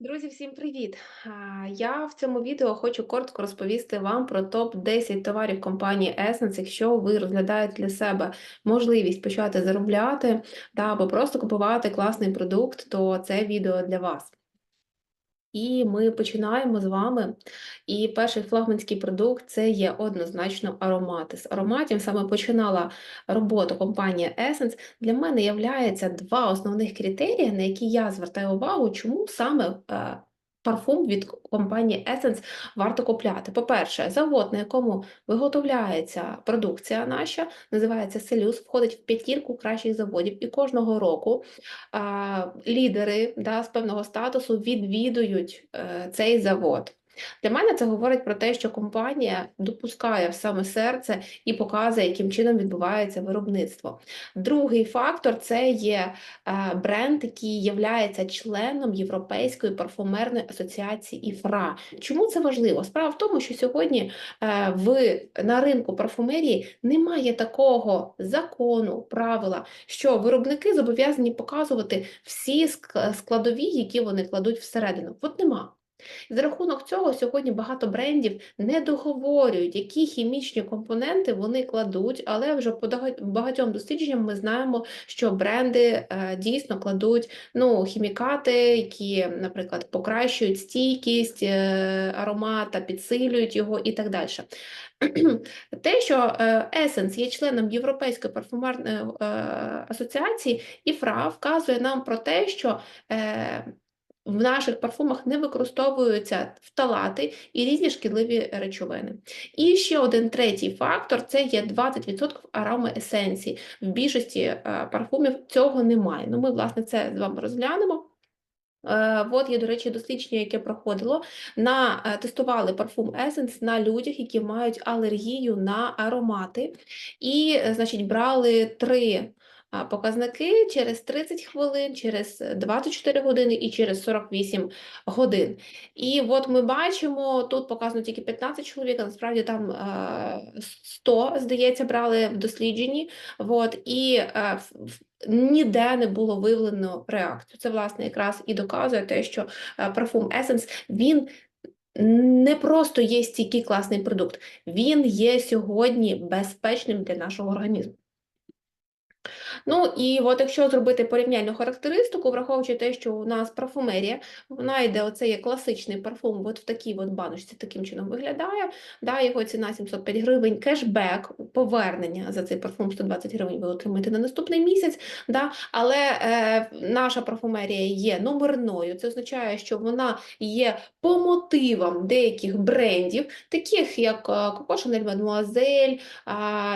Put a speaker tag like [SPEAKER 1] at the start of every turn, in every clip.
[SPEAKER 1] Друзі, всім привіт! Я в цьому відео хочу коротко розповісти вам про топ-10 товарів компанії Essence, якщо ви розглядаєте для себе можливість почати заробляти та або просто купувати класний продукт, то це відео для вас. І ми починаємо з вами. І перший флагманський продукт це є однозначно аромати. З ароматів саме починала роботу компанія Essence. Для мене являється два основних критерії, на які я звертаю увагу, чому саме е, парфум від компанії Essence варто купляти. По-перше, завод, на якому виготовляється продукція наша, називається Селюс, входить в п'ятірку кращих заводів, і кожного року а, лідери да, з певного статусу відвідують а, цей завод. Для мене це говорить про те, що компанія допускає в саме серце і показує, яким чином відбувається виробництво. Другий фактор це є е, бренд, який є членом Європейської парфумерної асоціації ІФРА. Чому це важливо? Справа в тому, що сьогодні е, в, на ринку парфумерії немає такого закону, правила, що виробники зобов'язані показувати всі складові, які вони кладуть всередину. От нема. І за рахунок цього сьогодні багато брендів не договорюють, які хімічні компоненти вони кладуть, але вже по багатьом дослідженням ми знаємо, що бренди е, дійсно кладуть ну, хімікати, які, наприклад, покращують стійкість е, аромата, підсилюють його і так далі. Те, що е, Essence є членом Європейської парфумерної е, асоціації, ІФРА вказує нам про те, що в наших парфумах не використовуються фталати і різні шкідливі речовини. І ще один третій фактор це є 20% аромаесенції. В більшості е, парфумів цього немає. Ну, Ми, власне, це з вами розглянемо. Е, от є, до речі, дослідження, яке проходило, на е, тестували парфум Essence на людях, які мають алергію на аромати, і, значить, брали три показники через 30 хвилин, через 24 години і через 48 годин. І от ми бачимо, тут показано тільки 15 чоловік, а насправді там 100, здається, брали в дослідженні. От, і Ніде не було виявлено реакцію. Це, власне, якраз і доказує те, що парфум Essence, він не просто є стійкий класний продукт, він є сьогодні безпечним для нашого організму. Ну і от якщо зробити порівняльну характеристику, враховуючи те, що у нас парфумерія, вона йде, оце класичний парфум, от в такій от баночці таким чином виглядає. Да, Його ціна 705 гривень, кешбек, повернення за цей парфум 120 гривень ви отримаєте на наступний місяць. Да, Але е, наша парфумерія є номерною. Це означає, що вона є по мотивам деяких брендів, таких як е, Coco Chanel Mademoiselle,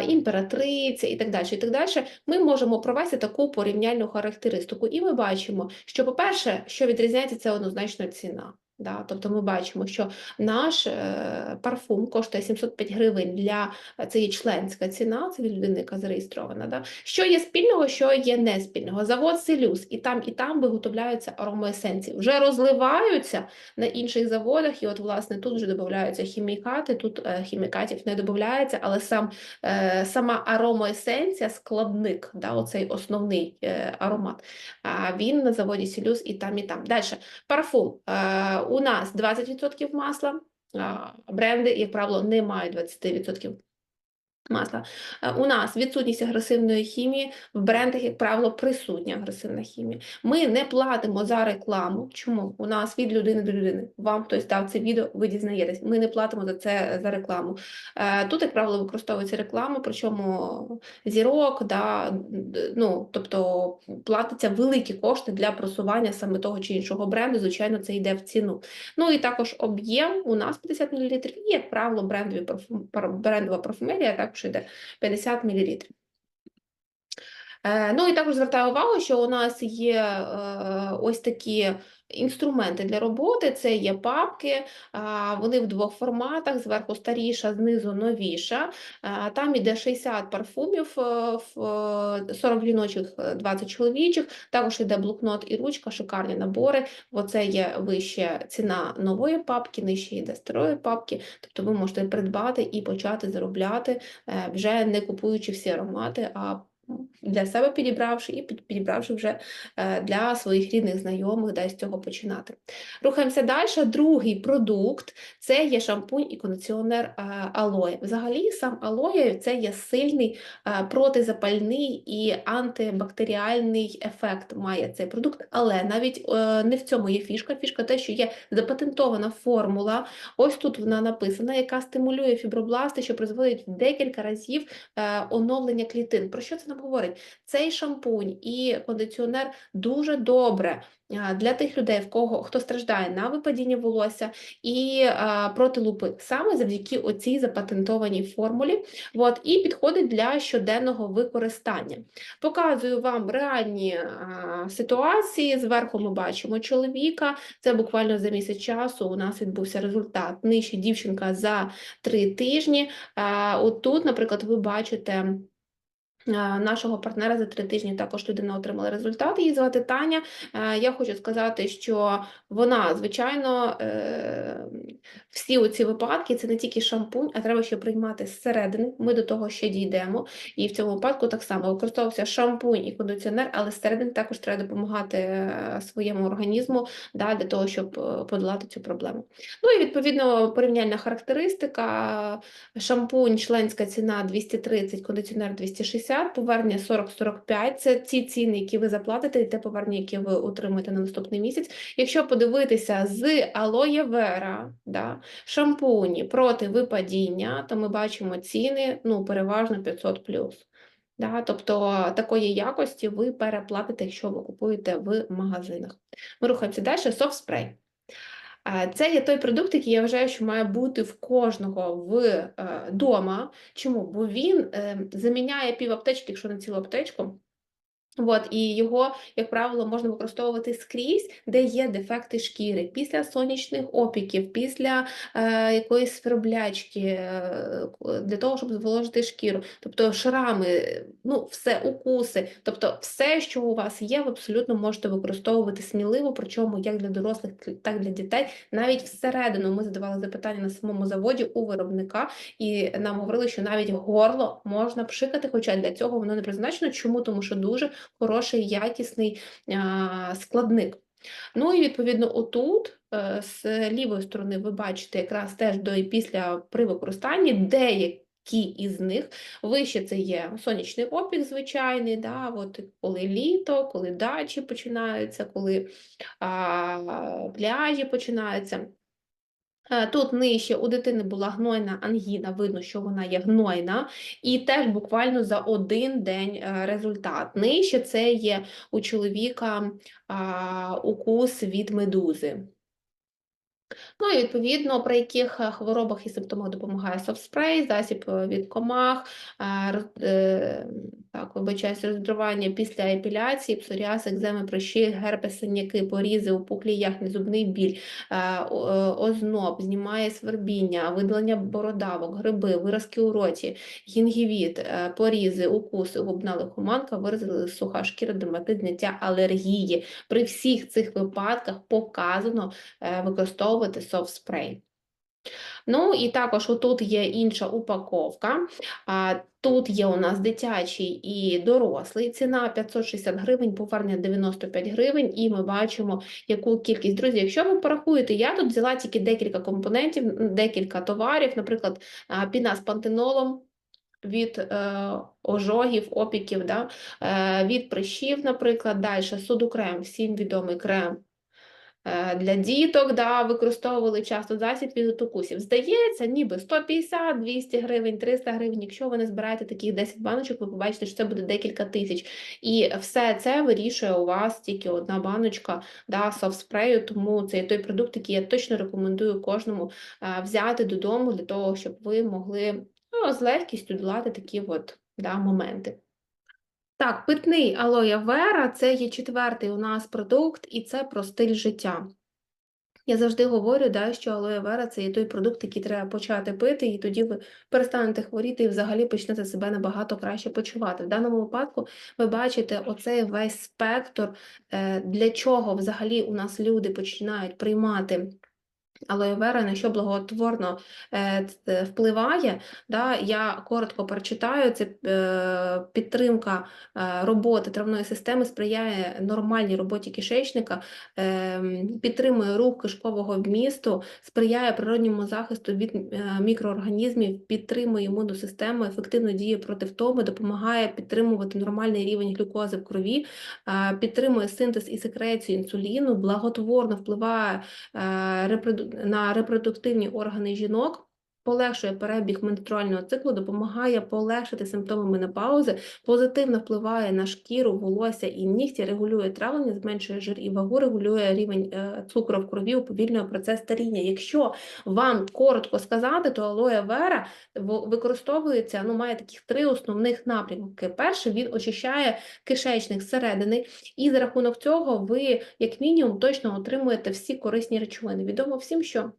[SPEAKER 1] Імператриця і так далі. І так далі. Ми можемо провести таку порівняльну характеристику. І ми бачимо, що, по-перше, що відрізняється, це однозначно ціна. Да? Тобто ми бачимо, що наш е, парфум коштує 705 гривень для це є членська ціна, це від людини, яка зареєстрована. Да? Що є спільного, що є не спільного. Завод Селюс, і там, і там виготовляються аромоесенції. Вже розливаються на інших заводах, і от, власне, тут вже додаються хімікати, тут е, хімікатів не додається, але сам, е, сама аромоесенція, складник, да, оцей основний аромат, він на заводі Селюс і там, і там. Далі, парфум. У нас 20% масла, бренди, як правило, не мають 20% масла. Е, у нас відсутність агресивної хімії, в брендах, як правило, присутня агресивна хімія. Ми не платимо за рекламу. Чому? У нас від людини до людини. Вам хтось дав це відео, ви дізнаєтесь. Ми не платимо за це за рекламу. Е, тут, як правило, використовується реклама, причому зірок, да, ну, тобто платиться великі кошти для просування саме того чи іншого бренду. Звичайно, це йде в ціну. Ну і також об'єм у нас 50 мл, і, як правило, брендові парфум, брендова парфумерія також якщо йде 50 мл. Е, ну і також звертаю увагу, що у нас є е, ось такі інструменти для роботи. Це є папки, вони в двох форматах: зверху старіша, знизу новіша. Там іде 60 парфумів, 40 жіночих, 20 чоловічих. Також йде блокнот і ручка, шикарні набори. Оце є вища ціна нової папки, нижче йде старої папки. Тобто ви можете придбати і почати заробляти, е, вже не купуючи всі аромати. а для себе підібравши і підібравши вже е, для своїх рідних знайомих, де з цього починати. Рухаємося далі. Другий продукт це є шампунь і кондиціонер е, алоє. Взагалі, сам алоє це є сильний е, протизапальний і антибактеріальний ефект має цей продукт, але навіть не в цьому є фішка. Фішка те, що є запатентована формула. Ось тут вона написана, яка стимулює фібробласти, що призводить в декілька разів оновлення клітин. Про що це говорить? Цей шампунь і кондиціонер дуже добре для тих людей, в кого хто страждає на випадіння волосся і а, проти лупи, саме завдяки оцій запатентованій формулі. От, і підходить для щоденного використання. Показую вам реальні а, ситуації. Зверху ми бачимо чоловіка. Це буквально за місяць часу у нас відбувся результат. Нижче дівчинка за три тижні. А, от тут, наприклад, ви бачите. А, Нашого партнера за три тижні також людина отримала результат. Її звати Таня. Е, Я хочу сказати, що вона, звичайно, е, всі оці випадки це не тільки шампунь, а треба ще приймати зсередини. Ми до того ще дійдемо. І в цьому випадку так само використовувався шампунь і кондиціонер, але зсередини також треба допомагати е, своєму організму да, для того, щоб е, подолати цю проблему. Ну і відповідно порівняльна характеристика. Шампунь, членська ціна 230, кондиціонер 260, повернення 40-45. Це ці ціни, які ви заплатите, і те повернення, яке ви отримаєте на наступний місяць. Якщо подивитися з алоє вера, да, шампуні проти випадіння, то ми бачимо ціни ну, переважно 500+. Да, тобто такої якості ви переплатите, якщо ви купуєте в магазинах. Ми рухаємося далі. Софт-спрей. Е, Це є той продукт, який я вважаю, що має бути в кожного вдома. Чому? Бо він е, заміняє пів аптечки, якщо не цілу аптечку. От, і його, як правило, можна використовувати скрізь, де є дефекти шкіри, після сонячних опіків, після е, якоїсь сверблячки, е, для того, щоб зволожити шкіру. Тобто шрами, ну, все, укуси, тобто все, що у вас є, ви абсолютно можете використовувати сміливо, причому як для дорослих, так і для дітей. Навіть всередину ми задавали запитання на самому заводі у виробника, і нам говорили, що навіть горло можна пшикати, хоча для цього воно не призначено. Чому? Тому що дуже хороший, якісний складник. Ну і відповідно отут е, з лівої сторони ви бачите якраз теж до і після при використанні деякі із них вище це є сонячний опік звичайний, да, от коли літо, коли дачі починаються, коли а, пляжі починаються. Е, Тут нижче у дитини була гнойна ангіна, видно, що вона є гнойна, і теж буквально за один день е, результат. Нижче це є у чоловіка укус від медузи. Ну і відповідно, при яких е, хворобах і симптомах допомагає софтспрей, засіб е, від комах, е, так, вибачаюсь, роздравання після епіляції, псоріаз, екземи, прищі, герпес, синяки, порізи, опуклі яхні, зубний біль, озноб, знімає свербіння, видалення бородавок, гриби, виразки у роті, гінгівіт, порізи, укуси, губна лихоманка, виразили суха шкіра, дерматит, зняття алергії. При всіх цих випадках показано е, використовувати софт-спрей. Ну і також отут є інша упаковка. Тут є у нас дитячий і дорослий. Ціна 560 гривень, повернення 95 гривень, і ми бачимо, яку кількість. Друзі, якщо ви порахуєте, я тут взяла тільки декілька компонентів, декілька товарів, наприклад, піна з пантенолом. Від е, ожогів, опіків, да? е, від прищів, наприклад, далі судокрем, всім відомий крем для діток, да, використовували часто засіб від укусів. Здається, ніби 150, 200 гривень, 300 гривень. Якщо ви не збираєте таких 10 баночок, ви побачите, що це буде декілька тисяч. І все це вирішує у вас тільки одна баночка да, софт-спрею, тому це той продукт, який я точно рекомендую кожному е, взяти додому для того, щоб ви могли ну, з легкістю долати такі от, да, моменти. Так, питний алоє вера це є четвертий у нас продукт, і це про стиль життя. Я завжди говорю, да, що алоє вера це є той продукт, який треба почати пити, і тоді ви перестанете хворіти і взагалі почнете себе набагато краще почувати. В даному випадку ви бачите оцей весь спектр, е, для чого взагалі у нас люди починають приймати Алоє вера на що благотворно е, ц- впливає. Да, я коротко прочитаю. Це е, підтримка е, роботи травної системи сприяє нормальній роботі кишечника, е, підтримує рух кишкового вмісту, сприяє природньому захисту від е, мікроорганізмів, підтримує імунну систему, ефективно діє проти втоми, допомагає підтримувати нормальний рівень глюкози в крові, е, підтримує синтез і секрецію інсуліну, благотворно впливає е, репроду- на репродуктивні органи жінок. Полегшує перебіг менструального циклу, допомагає полегшити симптоми менопаузи, позитивно впливає на шкіру, волосся і нігті, регулює травлення, зменшує жир і вагу, регулює рівень е, цукру в крові, уповільнює процес старіння. Якщо вам коротко сказати, то алоє вера використовується, ну, має таких три основних напрямки. Перше, він очищає кишечник зсередини, і за рахунок цього ви, як мінімум, точно отримуєте всі корисні речовини. Відомо всім, що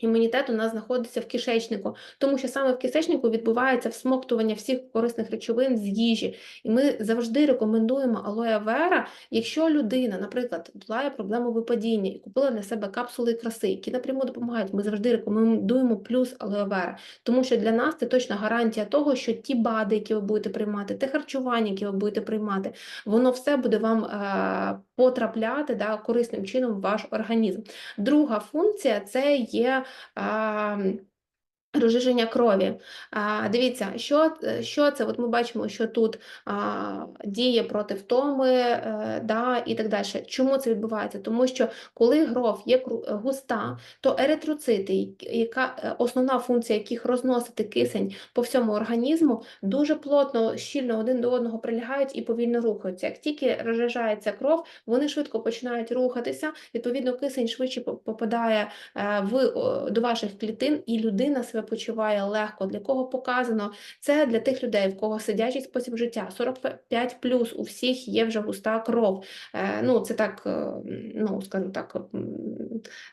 [SPEAKER 1] імунітет у нас знаходиться в кишечнику, тому що саме в кишечнику відбувається всмоктування всіх корисних речовин з їжі. І ми завжди рекомендуємо алоє вера, якщо людина, наприклад, долає проблему випадіння і купила для себе капсули краси, які напряму допомагають, ми завжди рекомендуємо плюс алоє вера, тому що для нас це точна гарантія того, що ті БАДи, які ви будете приймати, те харчування, яке ви будете приймати, воно все буде вам е, потрапляти да, корисним чином в ваш організм. Друга функція це є а, розжиження крові. А, дивіться, що, що це? От ми бачимо, що тут а, діє проти втоми е, да, і так далі. Чому це відбувається? Тому що коли кров є густа, то еритроцити, яка е, основна функція яких розносити кисень по всьому організму, дуже плотно, щільно один до одного прилягають і повільно рухаються. Як тільки розжижається кров, вони швидко починають рухатися, відповідно, кисень швидше попадає е, в, до ваших клітин, і людина себе почуває легко. Для кого показано? Це для тих людей, в кого сидячий спосіб життя. 45 плюс у всіх є вже густа кров. Е, Ну, це так, е, ну, скажімо так,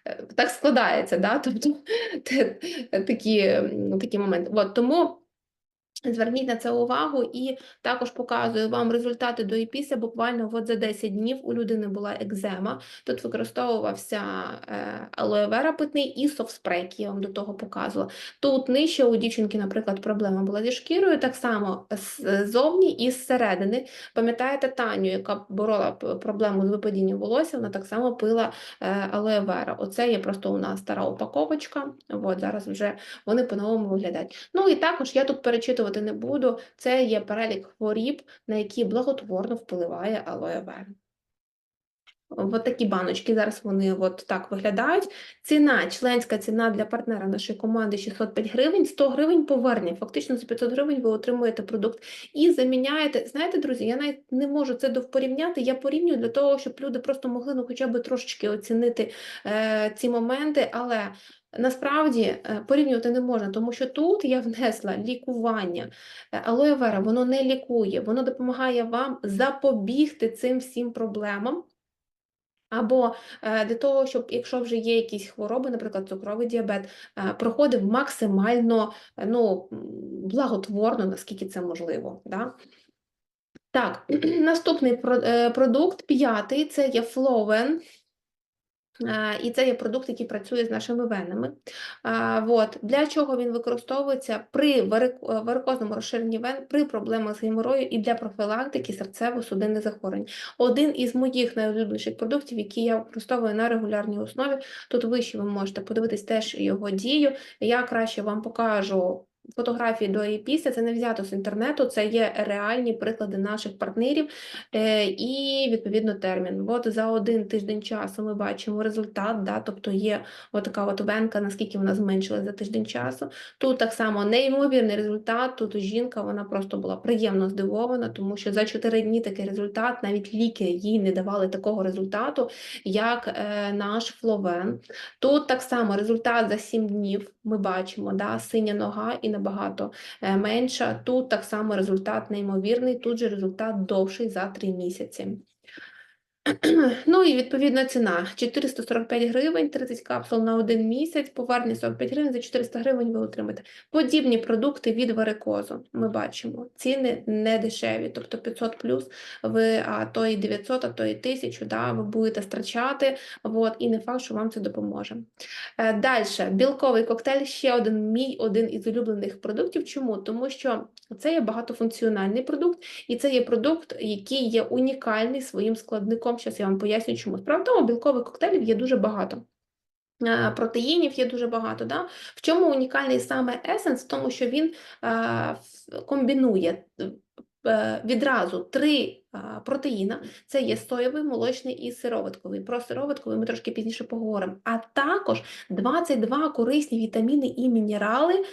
[SPEAKER 1] е, так складається, да? тобто такі, такі моменти. От, тому Зверніть на це увагу і також показую вам результати до і після. Буквально от за 10 днів у людини була екзема. Тут використовувався е, алоє вера питний і софспрей, який я вам до того показувала. Тут нижче у дівчинки, наприклад, проблема була зі шкірою, так само ззовні і зсередини. Пам'ятаєте Таню, яка борола проблему з випадінням волосся, вона так само пила е, алоє вера. Оце є просто у нас стара упаковочка. От зараз вже вони по-новому виглядають. Ну і також я тут перечитувати не буду. Це є перелік хворіб, на які благотворно впливає алоє вера. От такі баночки, зараз вони от так виглядають. Ціна, членська ціна для партнера нашої команди 605 гривень, 100 гривень повернення. Фактично за 500 гривень ви отримуєте продукт і заміняєте. Знаєте, друзі, я навіть не можу це довпорівняти. Я порівнюю для того, щоб люди просто могли ну, хоча б трошечки оцінити е, ці моменти, але Насправді е, порівнювати не можна, тому що тут я внесла лікування. Е, Алоє вера, воно не лікує, воно допомагає вам запобігти цим всім проблемам. Або е, для того, щоб якщо вже є якісь хвороби, наприклад, цукровий діабет, проходив максимально ну, благотворно, наскільки це можливо. Да? Так, наступний продукт, п'ятий, це є Фловен. І це є продукт, який працює з нашими венами. От. Для чого він використовується при е, варикозному розширенні вен, при проблемах з геморою і для профілактики серцево-судинних захворювань. Один із моїх найулюбленіших продуктів, який я використовую на регулярній основі. Тут вище ви можете подивитись теж його дію. Я краще вам покажу. Фотографії до і після це не взято з інтернету, це є реальні приклади наших партнерів е, і відповідно термін. От за один тиждень часу ми бачимо результат, да, тобто є отака от венка, наскільки вона зменшилась за тиждень часу. Тут так само неймовірний результат. Тут жінка вона просто була приємно здивована, тому що за 4 дні такий результат, навіть ліки їй не давали такого результату, як е, наш фловен. Тут так само результат за 7 днів ми бачимо, да, синя нога і набагато е, менша. Тут так само результат неймовірний, тут же результат довший за 3 місяці. Ну і відповідна ціна 445 гривень, 30 капсул на один місяць, повернення 45 гривень, за 400 гривень ви отримаєте. Подібні продукти від варикозу ми бачимо. Ціни не дешеві, тобто 500 плюс, ви а то і 900, а то і 1000, да, ви будете страчати, от, і не факт, що вам це допоможе. Е, Далі, білковий коктейль ще один мій один із улюблених продуктів. Чому? Тому що це є багатофункціональний продукт, і це є продукт, який є унікальний своїм складником. Зараз я вам поясню, чому. Справа в тому, білкових коктейлів є дуже багато. Е, Протеїнів є дуже багато. Да? В чому унікальний саме есенс? В тому, що він е, комбінує е, відразу три протеїна: це є соєвий, молочний і сироватковий. Про сироватковий ми трошки пізніше поговоримо. А також 22 корисні вітаміни і мінерали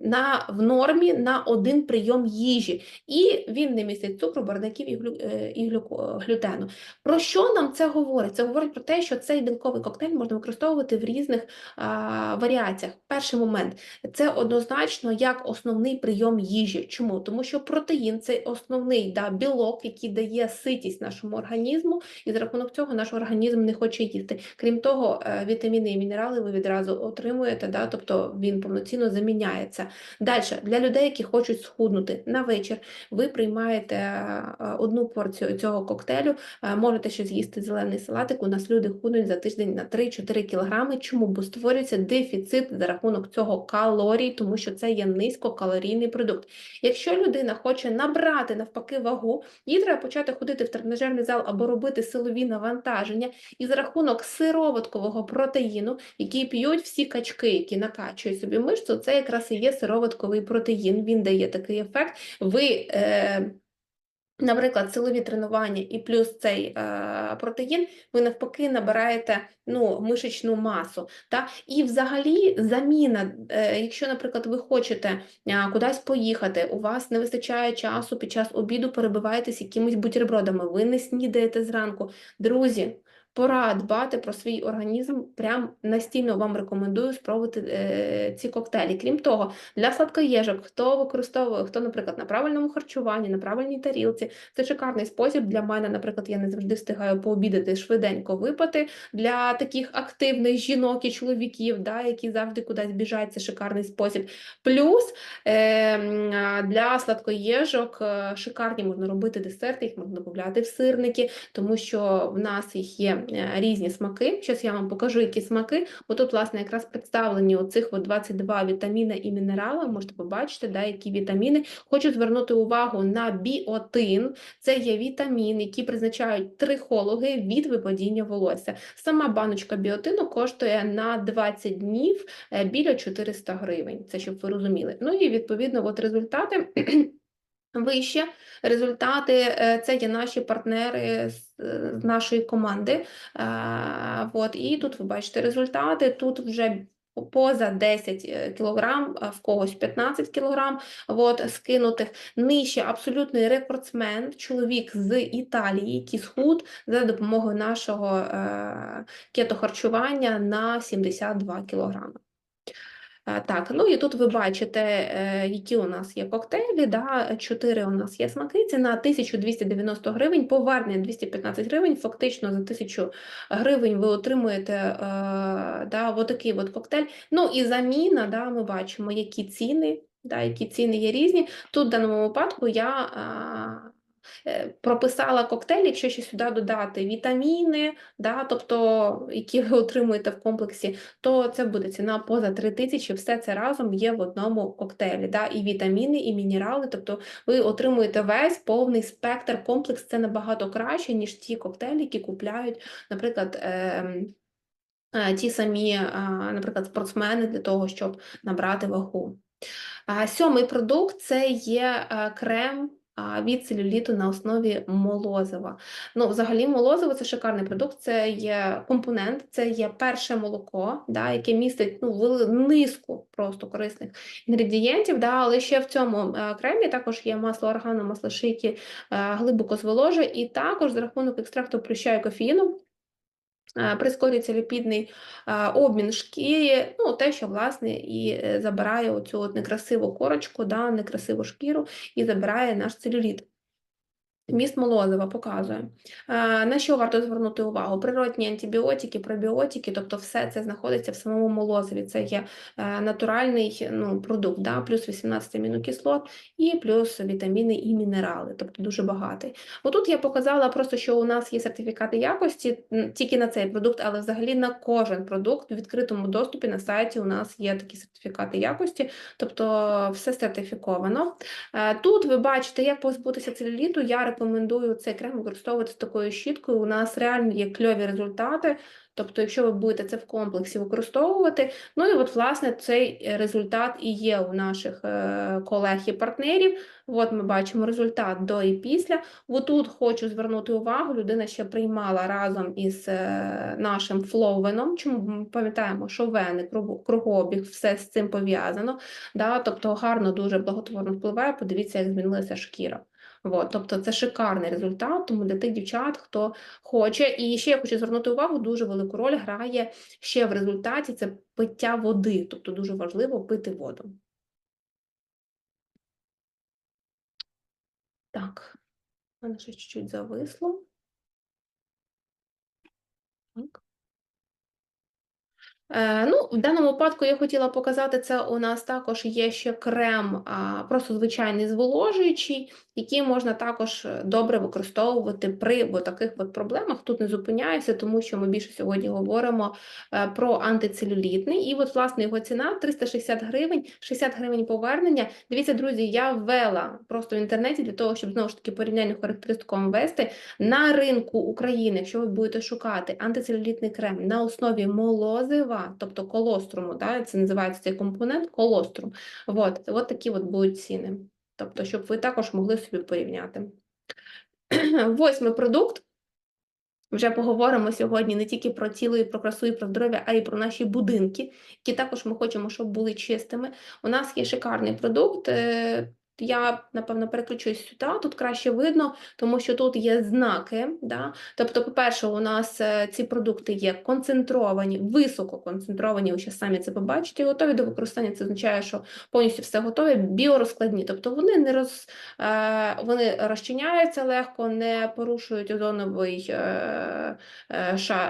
[SPEAKER 1] на, в нормі на один прийом їжі. І він не містить цукру, барвників і, глю, е, і глюко- глютену. Про що нам це говорить? Це говорить про те, що цей білковий коктейль можна використовувати в різних а, варіаціях. Перший момент це однозначно як основний прийом їжі. Чому? Тому що протеїн це основний да, білок, який дає ситість нашому організму, і за рахунок цього наш організм не хоче їсти. Крім того, е, вітаміни і мінерали ви відразу отримуєте, да, тобто він повноцінно заміняється. Далі, для людей, які хочуть схуднути на вечір, ви приймаєте е, одну порцію цього коктейлю, Е, Можете ще з'їсти зелений салатик. У нас люди худнуть за тиждень на 3-4 кілограми. Чому? Бо створюється дефіцит за рахунок цього калорій, тому що це є низькокалорійний продукт. Якщо людина хоче набрати навпаки вагу, їй треба почати ходити в тренажерний зал або робити силові навантаження. І за рахунок сироваткового протеїну, який п'ють всі качки, які накачують собі мишцю, це якраз і є сироватковий протеїн. Він дає такий ефект. Ви е, Наприклад, силові тренування і плюс цей е, протеїн, ви навпаки набираєте ну, мишечну масу. Та? І взагалі заміна, е, якщо, наприклад, ви хочете е, кудись поїхати, у вас не вистачає часу під час обіду, перебиваєтесь якимись бутербродами, ви не снідаєте зранку. Друзі, пора дбати про свій організм, прям настільно вам рекомендую спробувати е, ці коктейлі. Крім того, для сладкоєжок, хто використовує, хто, наприклад, на правильному харчуванні, на правильній тарілці, це шикарний спосіб для мене. Наприклад, я не завжди встигаю пообідати швиденько випити. Для таких активних жінок і чоловіків, да, які завжди кудись біжать, це шикарний спосіб. Плюс е, для сладкоєжок е, шикарні можна робити десерти, їх можна додати в сирники, тому що в нас їх є різні смаки. Зараз я вам покажу, які смаки. Бо тут, власне, якраз представлені оцих от 22 вітаміни і мінерали. Можете побачити, да, які вітаміни. Хочу звернути увагу на біотин. Це є вітамін, який призначають трихологи від випадіння волосся. Сама баночка біотину коштує на 20 днів е, біля 400 гривень. Це щоб ви розуміли. Ну і відповідно, от результати. Вище результати е, це є наші партнери з, е, нашої команди. Е, От, і тут ви бачите результати. Тут вже поза 10 кілограм, в когось 15 кілограм от, скинутих. Нижче абсолютний рекордсмен, чоловік з Італії, який схуд за допомогою нашого кетохарчування на 72 кілограми. Е, Так, ну і тут ви бачите, е, які у нас є коктейлі. Да? Чотири у нас є смаки. Ціна 1290 гривень, повернення 215 гривень. Фактично за 1000 гривень ви отримуєте е, да, отакий от коктейль. Ну і заміна, да, ми бачимо, які ціни, да, які ціни є різні. Тут в даному випадку я прописала коктейль, якщо ще сюди додати вітаміни, да, тобто, які ви отримуєте в комплексі, то це буде ціна поза 3 тисячі. Все це разом є в одному коктейлі. Да, і вітаміни, і мінерали. Тобто ви отримуєте весь повний спектр комплекс. Це набагато краще, ніж ті коктейлі, які купляють, наприклад. ем, е, Ті самі, е, наприклад, спортсмени для того, щоб набрати вагу. Сьомий продукт це є е, крем від целюліту на основі молозива. Ну, взагалі, молозиво це шикарний продукт, це є компонент, це є перше молоко, да, яке містить ну, низку просто корисних інгредієнтів. Да, але ще в цьому е, кремі також є масло органу, масло шийки, е, глибоко зволожує, і також за рахунок екстракту прища і кофеїну прискорюється ліпідний обмін шкіри, ну, те, що, власне, і е, забирає оцю от некрасиву корочку, да, некрасиву шкіру і забирає наш целюліт. Міст молозива показує. На що варто звернути увагу? Природні антибіотики, пробіотики, тобто все це знаходиться в самому молозиві. Це є е, натуральний ну, продукт, да? плюс 18 амінокислот і плюс вітаміни і мінерали, тобто дуже багатий. Отут я показала просто, що у нас є сертифікати якості тільки на цей продукт, але взагалі на кожен продукт в відкритому доступі на сайті у нас є такі сертифікати якості, тобто все сертифіковано. Е, Тут ви бачите, як позбутися целюліту. Я рекомендую цей крем використовувати з такою щіткою. У нас реально є кльові результати. Тобто, якщо ви будете це в комплексі використовувати, ну і от, власне, цей результат і є у наших е, колег і партнерів. От ми бачимо результат до і після. Отут хочу звернути увагу, людина ще приймала разом із е, нашим флоувеном. Чому ми пам'ятаємо, що вени, кругообіг, все з цим пов'язано. Да? Тобто гарно, дуже благотворно впливає. Подивіться, як змінилася шкіра. От, тобто це шикарний результат, тому для тих дівчат, хто хоче. І ще я хочу звернути увагу, дуже велику роль грає ще в результаті це пиття води, тобто дуже важливо пити воду. Так, мене щось чуть-чуть зависло. Так. Е, ну, в даному випадку я хотіла показати, це у нас також є ще крем, просто звичайний зволожуючий, який можна також е, добре використовувати при таких от проблемах. Тут не зупиняюся, тому що ми більше сьогодні говоримо е, про антицелюлітний. І от, власне, його ціна 360 гривень, 60 гривень повернення. Дивіться, друзі, я ввела просто в інтернеті для того, щоб знову ж таки порівняльну характеристику вам ввести. На ринку України, якщо ви будете шукати антицелюлітний крем на основі молозива, тобто колоструму, да, це називається цей компонент колострум. От, от такі от будуть ціни. Тобто, щоб ви також могли собі порівняти. Восьмий продукт. Вже поговоримо сьогодні не тільки про тіло і про красу і про здоров'я, а й про наші будинки, які також ми хочемо, щоб були чистими. У нас є шикарний продукт. Я, напевно, переключусь сюди, тут краще видно, тому що тут є знаки. Да? Тобто, по-перше, у нас е, ці продукти є концентровані, високо концентровані, ви ще самі це побачите, готові до використання. Це означає, що повністю все готове, біорозкладні. Тобто вони не роз, е, вони розчиняються легко, не порушують озоновий е,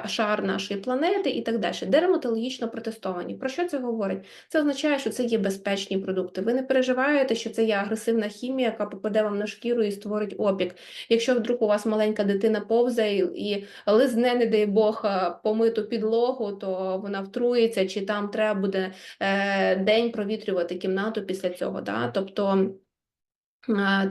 [SPEAKER 1] шар нашої планети і так далі. Дерматологічно протестовані. Про що це говорить? Це означає, що це є безпечні продукти. Ви не переживаєте, що це є агресивна хімія, яка попаде вам на шкіру і створить опік. Якщо вдруг у вас маленька дитина повзає і лизне, не дай Бог, е, помиту підлогу, то вона втрується, чи там треба буде е, день провітрювати кімнату після цього. Да? Тобто.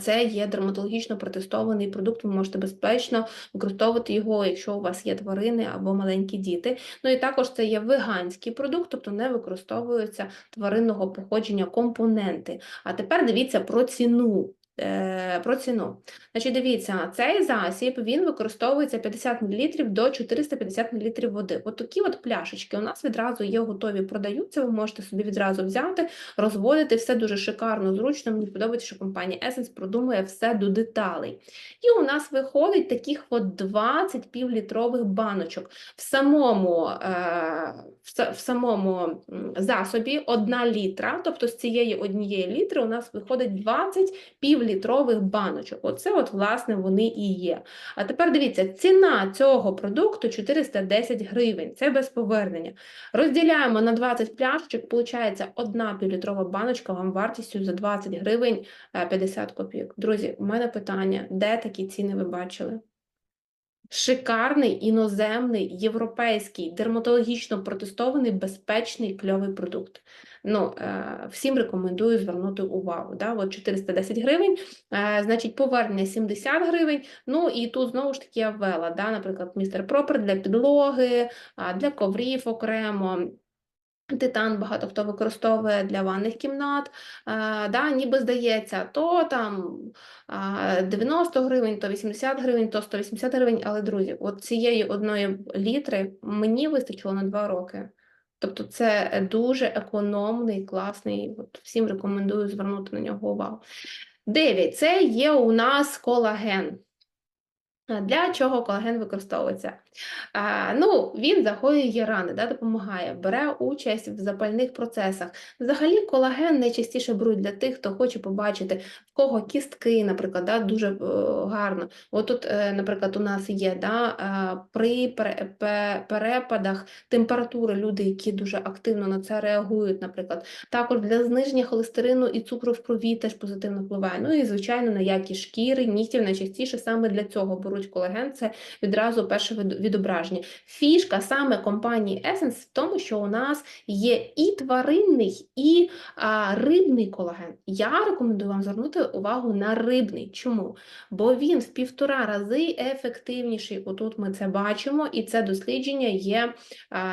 [SPEAKER 1] Це є дерматологічно протестований продукт, ви можете безпечно використовувати його, якщо у вас є тварини або маленькі діти. Ну і також це є веганський продукт, тобто не використовуються тваринного походження компоненти. А тепер дивіться про ціну. Е, Про ціну. Значить, дивіться, цей засіб він використовується 50 мл до 450 мл води. От такі от пляшечки у нас відразу є готові, продаються. Ви можете собі відразу взяти, розводити все дуже шикарно, зручно. Мені подобається, що компанія Essence продумує все до деталей. І у нас виходить таких от 20 півлітрових баночок. В самому, е, в, самому засобі 1 літра, тобто з цієї однієї літри у нас виходить 20 півлітрових баночок. Оце от, власне, вони і є. А тепер дивіться, ціна цього продукту 410 гривень, це без повернення. Розділяємо на 20 пляшечок, виходить одна півлітрова баночка вам вартістю за 20 гривень е, 50 копійок. Друзі, у мене питання, де такі ціни ви бачили? Шикарний, іноземний, європейський, дерматологічно протестований, безпечний, кльовий продукт. Ну, е, всім рекомендую звернути увагу. Да? От 410 гривень, е, значить, повернення 70 гривень. Ну і тут знову ж таки я ввела, да? наприклад, містер Пропер для підлоги, для коврів окремо. Титан багато хто використовує для ванних кімнат, е, да, ніби здається, то там а, 90 гривень, то 80 гривень, то 180 гривень, але, друзі, от цієї одної літри мені вистачило на 2 роки. Тобто це е, дуже економний, класний, от всім рекомендую звернути на нього увагу. Дев'ять Це є у нас колаген. Для чого колаген використовується? А, ну, він загоює рани, да, допомагає, бере участь в запальних процесах. Взагалі, колаген найчастіше беруть для тих, хто хоче побачити, в кого кістки, наприклад, да, дуже е, гарно. От тут, е, наприклад, у нас є да, е, при пере- пе- перепадах температури люди, які дуже активно на це реагують, наприклад. Також для зниження холестерину і цукру в крові теж позитивно впливає. Ну і, звичайно, на якість шкіри, нігтів найчастіше саме для цього беруть колаген. Це відразу перше відображення. Фішка саме компанії Essence в тому, що у нас є і тваринний, і а, рибний колаген. Я рекомендую вам звернути увагу на рибний. Чому? Бо він в півтора рази ефективніший. Отут ми це бачимо, і це дослідження є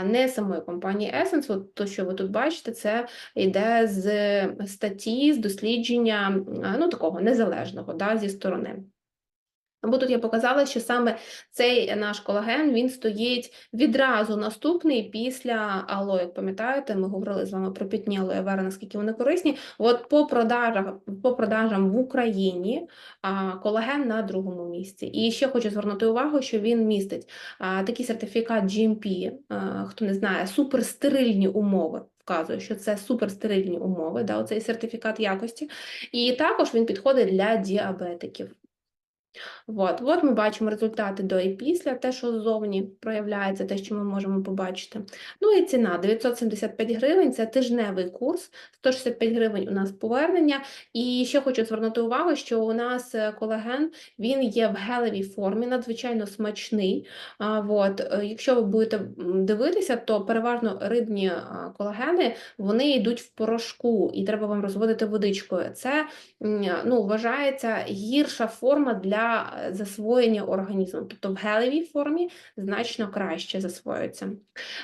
[SPEAKER 1] не самої компанії Essence. От то, що ви тут бачите, це йде з статті, з дослідження ну, такого незалежного да, зі сторони. Бо тут я показала, що саме цей наш колаген він стоїть відразу наступний після ало. Як пам'ятаєте, ми говорили з вами про пітні алоє вера, наскільки вони корисні. От по продажам, по продажам в Україні колаген на другому місці. І ще хочу звернути увагу, що він містить такий сертифікат GMP, хто не знає, суперстерильні умови. Вказує, що це суперстерильні умови, да, оцей сертифікат якості, і також він підходить для діабетиків. От, от ми бачимо результати до і після, те, що ззовні проявляється, те, що ми можемо побачити. Ну і ціна 975 гривень це тижневий курс, 165 гривень у нас повернення. І ще хочу звернути увагу, що у нас е, колаген він є в гелевій формі, надзвичайно смачний. От, е, якщо ви будете дивитися, то переважно рибні колагени вони йдуть в порошку, і треба вам розводити водичкою. Це ну, вважається гірша форма для засвоєння організму. Тобто в гелевій формі значно краще засвоюється.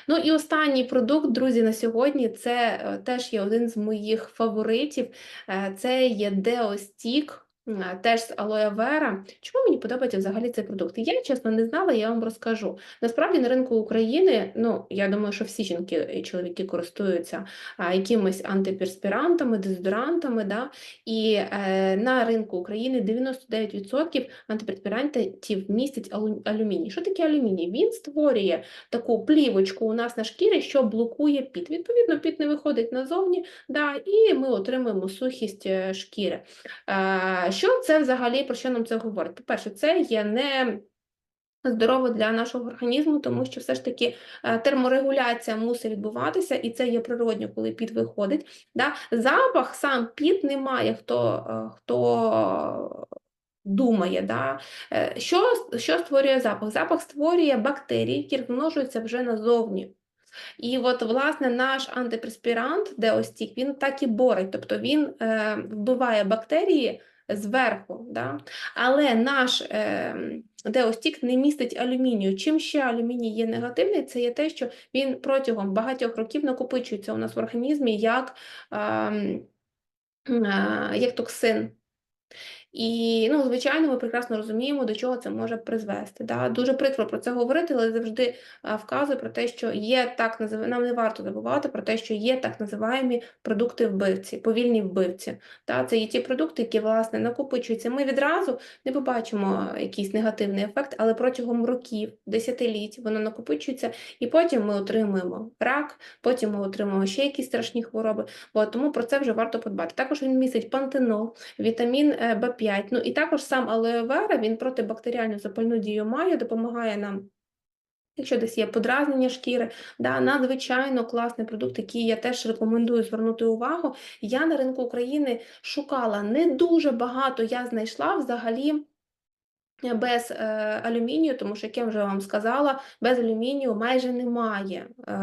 [SPEAKER 1] Ну і останній продукт, друзі, на сьогодні це е, теж є один з моїх фаворитів. Е, Це є Деостік. Е, Теж з алоє вера. Чому мені подобається взагалі цей продукт? Я, чесно, не знала, я вам розкажу. Насправді на ринку України, ну, я думаю, що всі жінки і чоловіки користуються а, якимись антиперспірантами, дезодорантами, да? і е, на ринку України 99% антиперспірантів містять алу- алюміній. Що таке алюміній? Він створює таку плівочку у нас на шкірі, що блокує піт. Відповідно, піт не виходить назовні, да, і ми отримуємо сухість е, шкіри. Е, Що це взагалі, про що нам це говорить? По-перше, це є не здорово для нашого організму, тому що все ж таки е, терморегуляція мусить відбуватися, і це є природньо, коли піт виходить. Да? Запах сам піт не має, хто, е, хто думає. Да? Е, Що, що створює запах? Запах створює бактерії, які розмножуються вже назовні. І от, власне, наш антипреспірант, Деостік, він так і борить, тобто він е, вбиває бактерії зверху. Да? Але наш е, Деостік не містить алюмінію. Чим ще алюміній є негативний, це є те, що він протягом багатьох років накопичується у нас в організмі як, е, е, як токсин. І, ну, звичайно, ми прекрасно розуміємо, до чого це може призвести. Да? Дуже прикро про це говорити, але завжди а, вказую про те, що є так нам не варто забувати про те, що є так називаємо продукти вбивці, повільні вбивці. Да? Це є ті продукти, які власне накопичуються. Ми відразу не побачимо якийсь негативний ефект, але протягом років, десятиліть воно накопичується, і потім ми отримуємо рак, потім ми отримуємо ще якісь страшні хвороби. От, тому про це вже варто подбати. Також він містить пантенол, вітамін е, В5. Ну і також сам алоє вера, він протибактеріальну запальну дію має, допомагає нам. Якщо десь є подразнення шкіри, да, надзвичайно класний продукт, який я теж рекомендую звернути увагу. Я на ринку України шукала не дуже багато, я знайшла взагалі без е, алюмінію, тому що, як я вже вам сказала, без алюмінію майже немає е,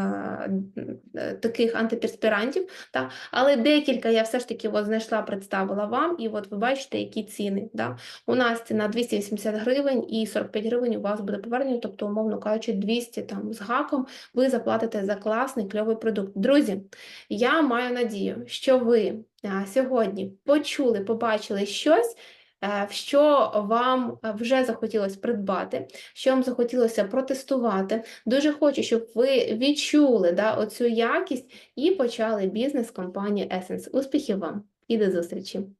[SPEAKER 1] е, таких антиперспірантів. Та? Але декілька я все ж таки от знайшла, представила вам, і от ви бачите, які ціни. Да? У нас ціна 280 гривень і 45 гривень у вас буде повернення, тобто, умовно кажучи, 200 там з гаком ви заплатите за класний кльовий продукт. Друзі, я маю надію, що ви сьогодні почули, побачили щось. Е, що вам е, вже захотілося придбати, що вам захотілося протестувати. Дуже хочу, щоб ви відчули да, оцю якість і почали бізнес компанії Essence. Успіхів вам і до зустрічі!